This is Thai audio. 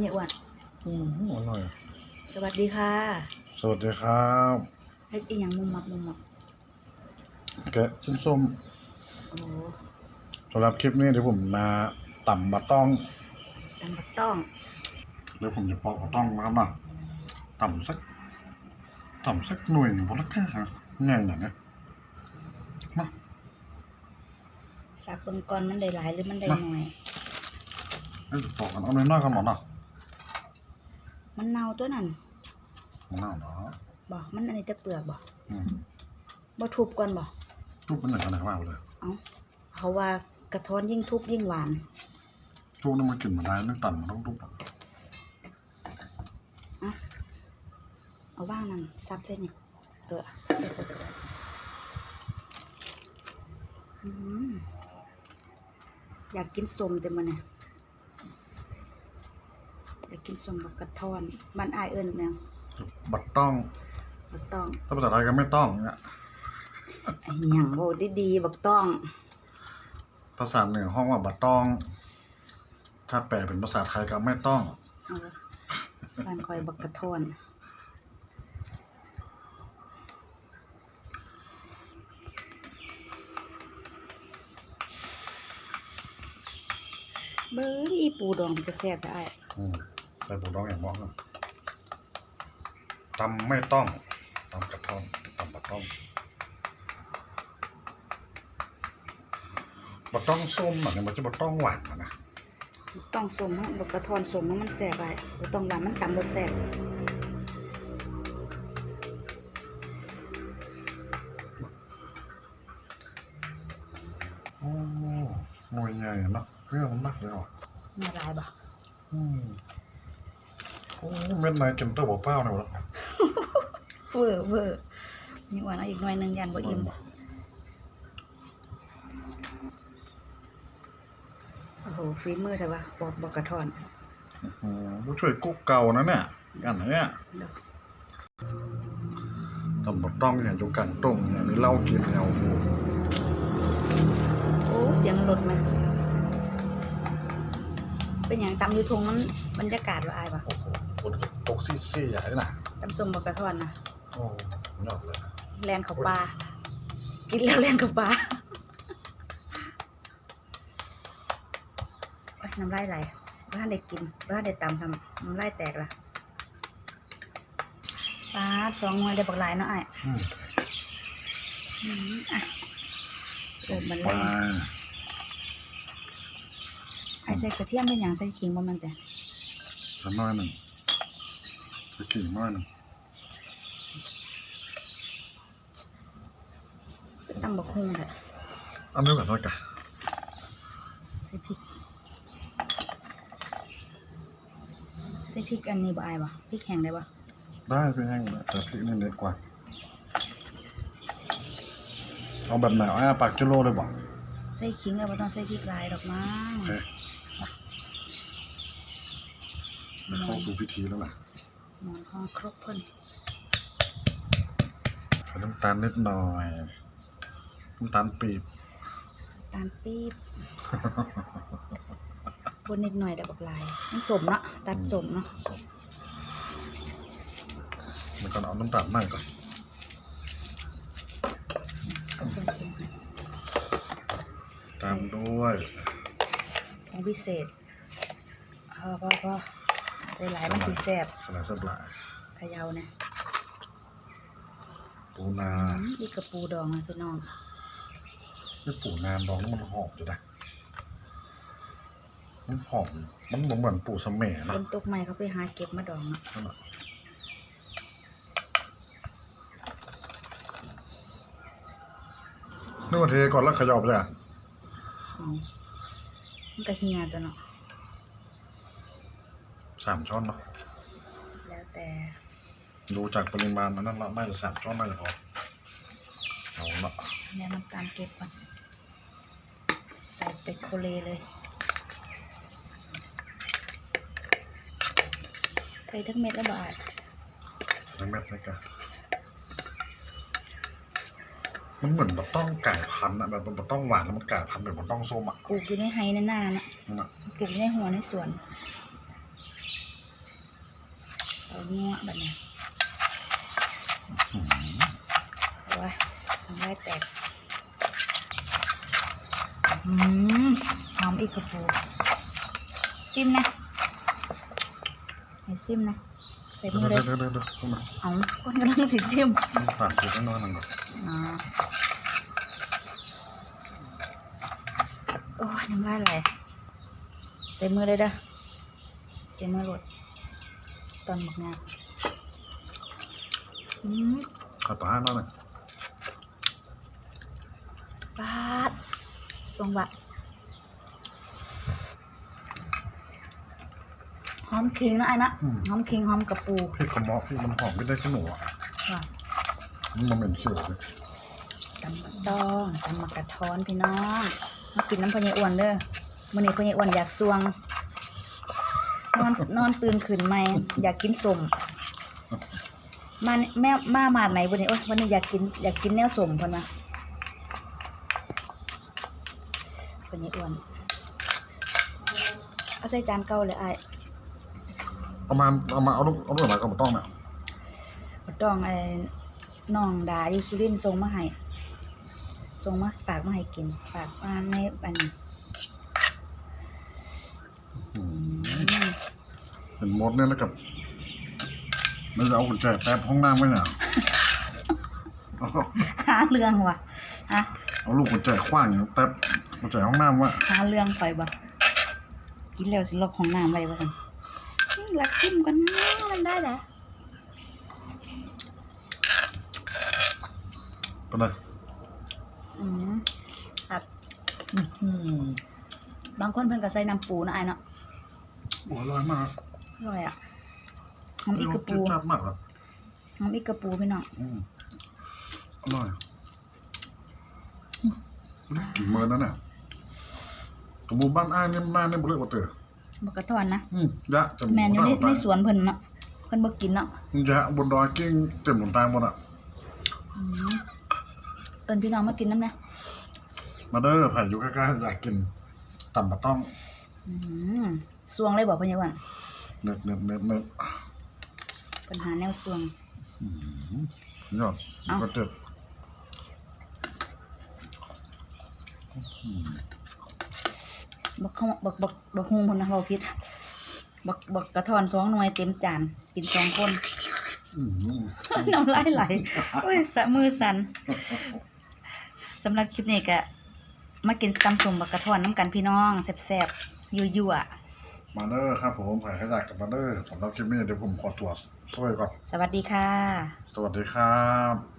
ใหญ่อ้วนอืมอร่อย สวัสดีค่ะสวัสดีครับเล็กอีหยังมุมมักมุมมักแกะชิ้นส้มโอ้สำหรับคลิปนี้เดี๋ยวผมมาต่ำบะต้องตำบักต้องเดี๋ยวผมจะปอกบะต้องนะครับนะต่ำสักต่ำสักหน่วยหนึ่งพอละแค่ฮะง่ายหน่อยนะมาสักเบิ่งก่อนมันได้หลายหรือมันได้มาน้อยเอ้ยปอกกันเอาน้อยๆกันหมดเนาะ มันเน่าตัวนั้นมันน่าเนาะบ่มันอันนี้แต่เปลือกบ่อืมบ่ทุบก่อนบ่ทุบเป็นหนึ่งขนาดมากเลยเอ้าเขาว่ากระท้อนยิ่งทุบยิ่งหวาน ทุบนี่มันกลิ่นมาได้นึกต่ำมันต้องทุบอะเอาว่างนั่นซับเส้นนี่เออซับเส้นไปอืมอยากกินสมแต่มื้อนี้ อยากกินสมกับกระท้อนบ้านอายเอิ้นแนวบะต้องบักต้องถ้าภาษาไทยก็ไม่ต้องเนี่ยไอ้หยังโหดีๆบักต้อง ภาษาเหนือห้องว่าบะต้อง ถ้าแปลเป็นภาษาไทยก็ไม่ต้องเออบ้านคอยบักกระทอนเบอร์อีปูดองมันจะแซ่บได้ อืมแต่ผมต้องอย่างมองนะตำไม่ต้องตำกระท่อมตำบะต้องบะต้องส้มอะเนี่ยมันจะบะต้องหวานอะนะต้องสมบักกระทอนสมมันมันแซ่บได้บ่ต้องว่ามันตำบ่แซ่บโอ้หน่วยใหญ่อะเนาะเรื่องมันมากเลยอะน่าหลายบ่อืม โอ้เม็ดไหนกินเต้าเปล่าๆเนี่ยวะเวอร์เวอร์นี่ว่านะอีกหน่อยหนึงยันบ่อิ่มโอ้โหฝีมือใช่ป่ะบอกบอกกระทอนอืมผู้ช่วยกุ๊กเก่านะเนี่ยอันเนี้ยเดี๋ยวตำบะต้องเนี่ยอยู่กลางตรงเนี่ยมีเหล้ากินเนี่ยโอ้โหโอ้เสียงรถมันเป็นอย่างตำอยู่ทงมันบรรยากาศว่าอายป่ะโอ้โห ฝนตกซี่ๆใหญ่น่ะตำส้มบอกกระทอนนะโอ้ยอดเลยแลนเขาปลากินแล้วแลนเขาปลาน้ำลายไหลบ้านเด็กกินบ้านเด็กตำทำน้ำลายแตกละปลาสองหน่วยได้บักหลายเนาะไอ้อืมอืมอะโอ้มันแรลางไอ้ใส่กระเทียมเป็นอย่างใส่ขิงบ่มันแต่สักน้อยหนึ่ง จะขี่น้อยหนึ่งตำบักฮุ่งแหละอันนี้ก่อนน้อยกะใส่พริกใส่พริกอันนี้บ่อายบ่พริกแห้งได้บ่ได้ไปแห้งเลยแต่พริกนี่เด็ดกว่า เอาแบบไหนเอาปากกิโลเลยบ่ใส่ขิงแล้วบ่ต้องใส่พริกหลายดอกมั้งโอเคเข้าสู่พิธีแล้วนะ หมอนห้องครบคนใส่น้ำตาลนิดหน่อยน้ำตาลปีบ ตาลปี๊บบนนิดหน่อยได้บักหลายมันสมเนาะตัดสมเนาะมันก่อนเอาน้ำตาลใหม่ก่อนเอาเครื่องปรุงให้ตามด้วยของพิเศษพอพอพอใส่ หลายมันสิแซ่บสลายสับหลายเขยาเนี่ยปูนาอืมอีกกระปูดองนะพี่น้องไม่ปูนานดองมันหอมอยู่นะมันหอม มันเหมือนเหมือนปูสะเมัยฝนะนตกใหม่เขาไปหาเก็บมาดองเนาะนั่นน่ะนึกว่าเทก่อนแล้วเขยอบเลยอะเอามันก็เฮียตัวเนาะ สามช้อนเนาะแล้วแต่ดูจากปริมาณมันนั่นละน่าจะสามช้อนน่าจะพอเอาละแม่น้ำตาลเก็บก่อนใส่เป็ดโคเลเลยใส่ทั้งเม็ดแล้วบาทใส่เม็ดเลยกันมันเหมือนบะต้องไก่พันธุ์อะแบบบะต้องหวานแล้วมันไก่พันธุ์แบบบะต้องส้มอะปลูกอยู่ในไฮในหน้านะนั่นอะปลูกอยู่ในหัวในสวน เอางัวแบบนี้อืมเอาไว้ทำได้แตกอืมหอมอีกกระปูซิมนะให้ซิมนะใส่เดี๋มือเลยวยเดี๋ยวเดี๋ยวเดี๋ยวเข้ามาเอาคนกำลังสิซิมผ่านจุดน้อยๆหน่อยก่อนอ๋อโอ้ยน้ำลายไหลใส่มือเลยเด้อใส่มือโหลด ตอนหมกงานอืมขัดตาให้หน่อยหน่อยปาดสวงบะหอมขิงนะไอ้นะหอมขิงหอมกระปูพี่กระเหมาะพี่มันหอมไม่ได้ขี้หนูอะว่ะมันมาเหม็นเขียวเลยตำบักดองตำบักกระท้อนพี่น้องมากินน้ำพะเยอ้วนเด้อมื้อนี้พะเยอ้วนอยากสวง นอนนอนตื่นขึ้นใหม่อยากกินสมมาแม่มามาดไหนวันนี้โอ้ยวันนี้อยากกินอยากกินแนวสมเพิ่นว่าพะเยอ้วนเอาใส่จานเก่าเลยอ้ายเอามาเอามาเอาลูกเอาลูกอะไรก็ไม่ต้องเนี่ยบักดองไอ้น้องดาอยู่สุรินทร์ส่งมาให้ส่งมาฝากมาให้กินฝากมาในอันนี้อืมอืม เห็นมดเนี่ยแล้วกับเราจะเอากุญแจแป๊บห้องน้ำไว้เนี่ยเอาหาเรื่องว่ะฮะเอาลูกกุญแจขว้างอยู่แป๊บกุญแจห้องน้ำไว้หาเรื่องข่อยบ่กินแล้วสิลบของน้ำไว้บ่กันอืมลักซิมกันนะมันได้แหละไปเลยอืมครับอื้อหือบางคนเพิ่นก็ใส่น้ำปูนะไอ้ายเนาะโอ้อร่อยมาก อร่อยอะหอมอีกกระปูจับมากเลยหอมอีกกระปูพี่น้องอืมอร่อยเมินนั่นน่ะตัวหมู่บ้านอ้ายนี่มาเนี่ยบ่เลิกว่าเตอบักกระทอนนะอืมยะจมูกแม่นอยู่ในตาในสวนเพิ่นเนาะเพิ่นบ่กินเนาะยะบนดอยกิ้งเต็มหนทางหมดอะอืมเอิ้นพี่น้องมากินน้ำนะมาเด้อไผอยู่ใกล้ๆอยากกินตำบะต้องอืมสวงเลยบ่เพิ่นว่า เน็ตเน็ตเน็ตเน็ตปัญหาแนวสวงอืมยอดเอ้าก็เจ็บอืมบักเข้าบักบักบักฮุงพุ่นนะเราผิดบักบักกระทอนสองหน่วยเต็มจานกินสองคน อืมน้ำลายไหลโอ้ยสะมือสั่นสำหรับคลิปนี้ก็มากินตำสมบักกระทอนน้ำกันพี่น้องแซ่บๆยั่ว มาเด้อครับผมไผขยากกับมาเด้อสำหรับคลิปนี้เดี๋ยวผมขอตรวจช่วยก่อนๆสวัสดีค่ะ สวัสดีครับ